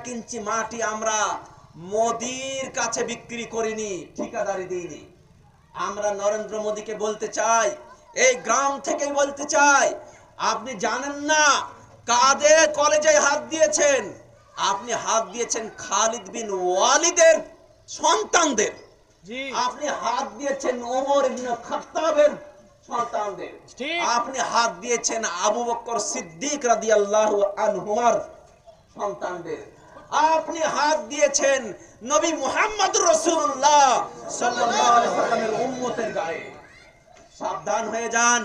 এক ইঞ্চি মাটি আমরা মোদির কাছে বিক্রি করিনি ঠিকাদারি দিইনি। আমরা নরেন্দ্র মোদীকে বলতে চাই এই গ্রাম থেকেই বলতে চাই আপনি জানেন না কাদের কলেজে হাত দিয়েছেন? আপনি হাত দিয়েছেন খালিদ বিন ওয়ালিদের সন্তানদের। আপনি হাত দিয়েছেন ওমর ইবনে খাত্তাবের সন্তানদের। আপনি হাত দিয়েছেন আবু বকর সিদ্দিক রাদিয়াল্লাহু আনহুমার সন্তানদের। আপনি হাত দিয়েছেন নবী মুহাম্মদ উম্মতের গায়ে। সাবধান হয়ে যান।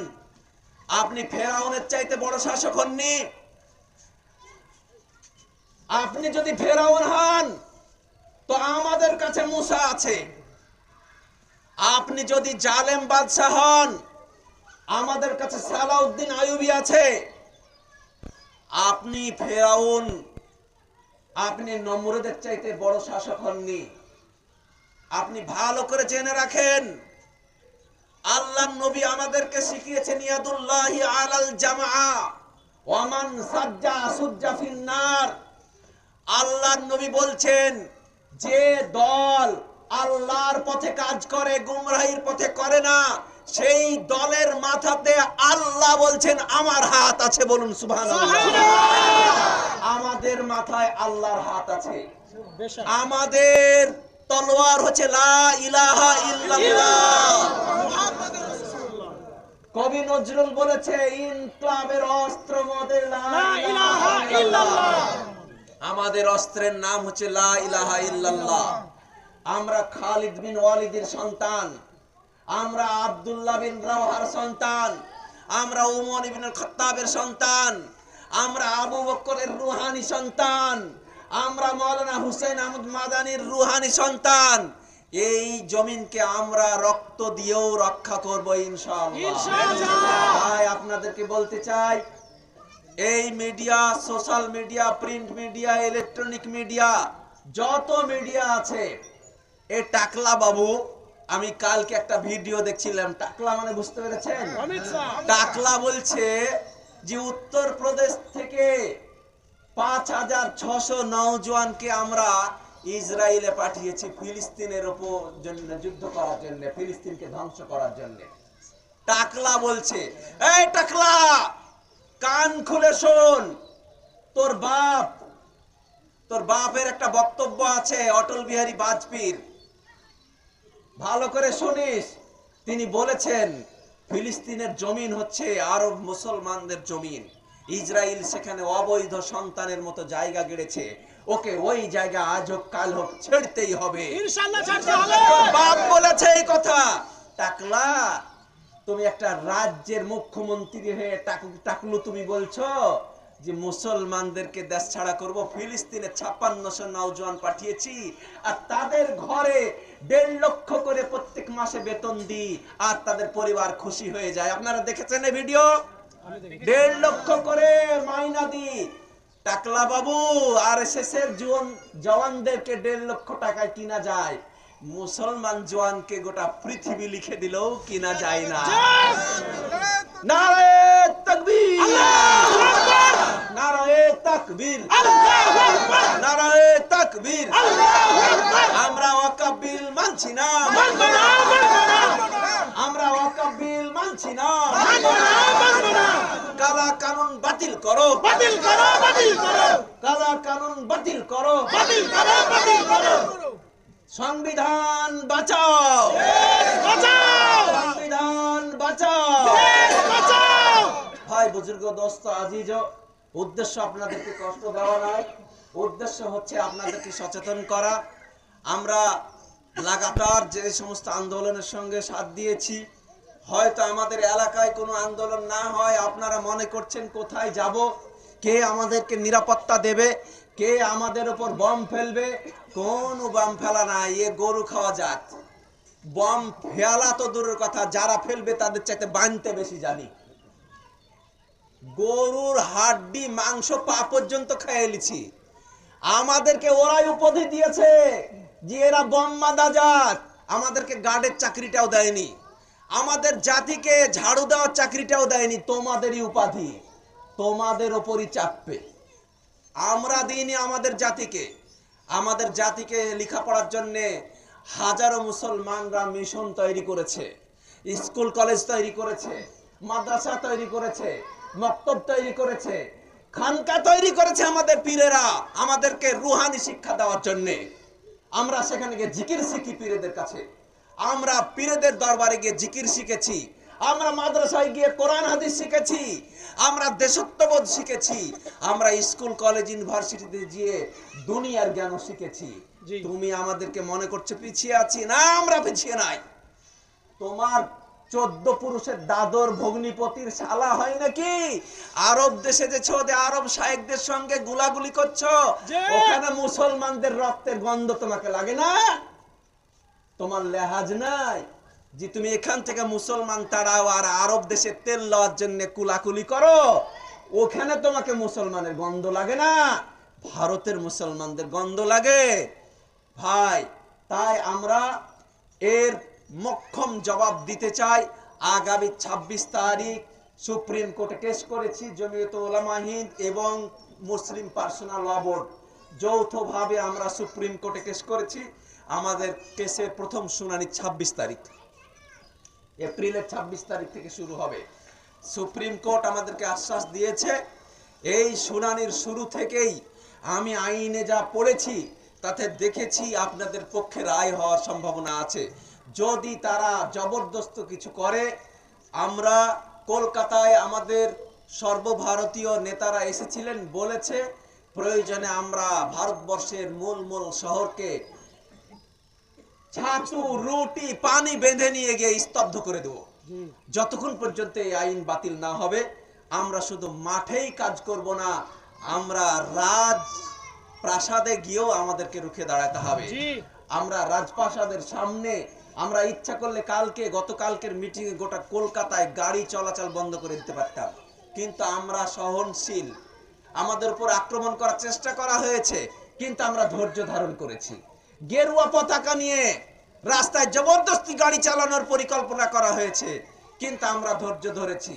আপনি ফেরাউনের চাইতে বড় শাসক হননি। আপনি যদি ফেরাউন হন, তো আমাদের কাছে মুসা আছে। আপনি যদি জালেম বাদশাহ হন, আমাদের কাছে সালাউদ্দিন আইয়ুবী আছে। আপনি ফেরাউন আপনি নমরুদের চাইতে বড় শাসক হননি। আপনি ভালো করে জেনে রাখেন, আল্লাহ নবী আমাদেরকে শিখিয়েছেন, ইয়াদুল্লাহি আলাল ওয়ামান সাজ্জা সুজ্জা ফিন্নার। আল্লাহর নবী বলছেন, যে দল আল্লাহর পথে কাজ করে, গুমরাহির পথে করে না, সেই দলের মাথাতে আল্লাহ বলছেন, আমার হাত আছে বলুন সুবহানাল্লাহ! আমাদের মাথায় আল্লাহর হাত আছে। আমাদের তলোয়ার হচ্ছে লা ইলাহা ইল্লাল্লাহ। কবি নজরুল বলেছে ইনকলাবের অস্ত্র মদের লা ইলাহা ইল্লাল্লাহ। আমাদের অস্ত্রের নাম হচ্ছে লা ইলাহা ইল্লাল্লাহ। আমরা খালিদ বিন ওয়ালিদের সন্তান। আমরা আব্দুল্লাহ বিন রাওহার সন্তান। আমরা উমর ইবনে খাত্তাবের সন্তান। আমরা আবু বকরের রুহানি সন্তান। আমরা মাওলানা হুসেন আহমদ মাদানির রুহানি সন্তান। এই জমিনকে আমরা রক্ত দিয়েও রক্ষা করব। তাই আপনাদেরকে বলতে চাই এই media social media print media electronic media যত মিডিয়া আছে এ টাকলা বাবু আমি কালকে একটা ভিডিও দেখছিলাম। টাকলা মানে বুঝতে পেরেছেন? টাকলা বলছে যে উত্তর প্রদেশ থেকে পাঁচ হাজার ছশো নওজোয়ানকে আমরা ইসরায়েলে পাঠিয়েছি ফিলিস্তিনের ওপর জন্য যুদ্ধ করার জন্য, ফিলিস্তিনকে ধ্বংস করার জন্য। টাকলা বলছে, এই টাকলা, কান খুলে শোন, তোর বাপ, তোর বাপের একটা বক্তব্য আছে অটল বিহারী বাজপেয়ীর। ভালো করে শুনিস, তিনি বলেছেন ফিলিস্তিনের জমিন হচ্ছে আরব মুসলমানদের জমিন। ইসরায়েল সেখানে অবৈধ সন্তানের মতো জায়গা গেড়েছে। ওকে ওই জায়গা আজ হোক কাল হোক ছেড়তেই হবে। বাপ বলেছে এই কথা। টাকলা তুমি একটা রাজ্যের মুখ্যমন্ত্রী হয়ে টাকু- টাকলু তুমি বলছো? যে মুসলমানদেরকে দেশ ছাড়া করব ফিলিস্তিনে ছাপ্পান্নশো নওজোয়ান পাঠিয়েছি আর তাদের ঘরে দেড় লক্ষ করে প্রত্যেক মাসে বেতন দিই আর তাদের পরিবার খুশি হয়ে যায়। আপনারা দেখেছেন এই ভিডিও? দেড় লক্ষ করে মাইনা দি টাকলা বাবু আর শেষের জোয়ান জওয়ানদেরকে দেড় লক্ষ টাকায় কিনা যায়। মুসলমান জওয়ানকে গোটা পৃথিবী লিখে দিলেও কিনা যায় না। তাকবীর। নারে তাকবীর। আমরা ওয়াকাবিল মানছি না। আমরা ওয়াকাবিল মানছি না। কালা কানুন বাতিল করো। বাতিল করো বাতিল করো। কালা কানুন বাতিল করো। বাতিল করো বাতিল করো। সংবিধান বাঁচাও। বাঁচাও। সংবিধান বাঁচাও। বাঁচাও। ভাই বুজুর্গ দোস্ত আজিজ উদ্দেশ্য আপনাদেরকে কষ্ট দেওয়া নয়। উদ্দেশ্য হচ্ছে আপনাদেরকে সচেতন করা। আমরা লাগাতার যে সমস্ত আন্দোলনের সঙ্গে সাথ দিয়েছি, হয়তো আমাদের এলাকায় কোনো আন্দোলন না হয়, আপনারা মনে করছেন কোথায় যাব? কে আমাদেরকে নিরাপত্তা দেবে? কে আমাদের ওপর বম ফেলবে? কোন বম ফেলা নাই, এ গরু খাওয়া যাক বম ফেলা তো দূরের কথা, যারা ফেলবে তাদের চাইতে বানতে বেশি জানি। গরুর হাড্ডি, মাংস পা পর্যন্ত খেয়ে নিছি। আমাদেরকে ওরাই উপাধি দিয়েছে যে এরা বম্মাদা জাত। আমাদেরকে গার্ডের চাকরিটাও দেয়নি। আমাদের জাতিকে ঝাড়ু দেওয়ার চাকরিটাও দেয়নি। তোমাদেরই উপাধি। তোমাদের ওপরই চাপবে। আমরা দিইনি আমাদের জাতিকে। আমাদের জাতিকে লেখাপড়ার জন্যে হাজারো মুসলমানরা মিশন তৈরি করেছে। স্কুল, কলেজ তৈরি করেছে। মাদ্রাসা তৈরি করেছে। মক্তব তৈরি করেছে খানকা তৈরি করেছে আমাদের পীরেরা আমাদেরকে রুহানি শিক্ষা দেওয়ার জন্যে। আমরা সেখানে গিয়ে জিকির শিখি পীরেদের কাছে। আমরা পীরেদের দরবারে গিয়ে জিকির শিখেছি। আমরা মাদ্রাসায় গিয়ে কোরআন হাদিস শিখেছি। আমরা দেশত্ববোধ শিখেছি। আমরা স্কুল কলেজ ইউনিভার্সিটিতে গিয়ে দুনিয়ার জ্ঞান শিখেছি। তুমি আমাদেরকে মনে করছ পিছিয়ে আছি? না আমরা পিছিয়ে নাই। তোমার চোদ্দ পুরুষের দাদর ভগ্নিপতির শালা হয় নাকি? আরব দেশে যে ছোদে আরব শাহেকদের সঙ্গে গুলাগুলি করছ ওখানে মুসলমানদের রক্তের গন্ধ তোমাকে লাগে না? তোমার লেহাজ নাই যে তুমি এখান থেকে মুসলমান তাড়াও আর আরব দেশে তেল লওয়ার জন্য কুলাকুলি করো ওখানে তোমাকে মুসলমানের গন্ধ লাগে না? ভারতের মুসলমানদের গন্ধ লাগে। ভাই তাই আমরা এর মক্ষম জবাব দিতে চাই। আগামী ২৬ তারিখ সুপ্রিম কোর্টে কেস করেছি, জমিয়ত ওলামা হিন্দ এবং মুসলিম পার্সোনাল ল বোর্ড। যৌথভাবে আমরা সুপ্রিম কোর্টে কেস করেছি। আমাদের কেসের প্রথম শুনানি ২৬ তারিখ। এপ্রিলের ২৬ তারিখ থেকে শুরু হবে। সুপ্রিম কোর্ট আমাদেরকে আশ্বাস দিয়েছে, এই শুনানির শুরু থেকেই আমি আইনে যা পড়েছি, তাতে দেখেছি আপনাদের পক্ষে রায় হওয়ার সম্ভাবনা আছে। যদি তারা জবরদস্ত কিছু করে আমরা কলকাতায় আমাদের সর্বভারতীয় নেতারা এসেছিলেন বলেছে প্রয়োজনে আমরা ভারতবর্ষের মূল মূল শহরকে ছাতু রুটি পানি বেঁধে নিয়ে গিয়ে স্তব্ধ করে দেবো। যতক্ষণ পর্যন্ত এই আইন বাতিল না হবে আমরা শুধু মাঠেই কাজ করব না আমরা রাজ প্রাসাদে গিয়েও আমাদেরকে রুখে দাঁড়াতে হবে। আমরা রাজপ্রাসাদের সামনে আমরা ইচ্ছা করলে কালকে, গতকালকের মিটিংয়ে গোটা কলকাতায় গাড়ি চলাচল বন্ধ করে দিতে পারতাম। কিন্তু আমরা সহনশীল। আমাদের উপর আক্রমণ করার চেষ্টা করা হয়েছে, কিন্তু আমরা ধৈর্য ধারণ করেছি। গেরুয়া পতাকা নিয়ে রাস্তায় জবরদস্তি গাড়ি চালানোর পরিকল্পনা করা হয়েছে, কিন্তু আমরা ধৈর্য ধরেছি।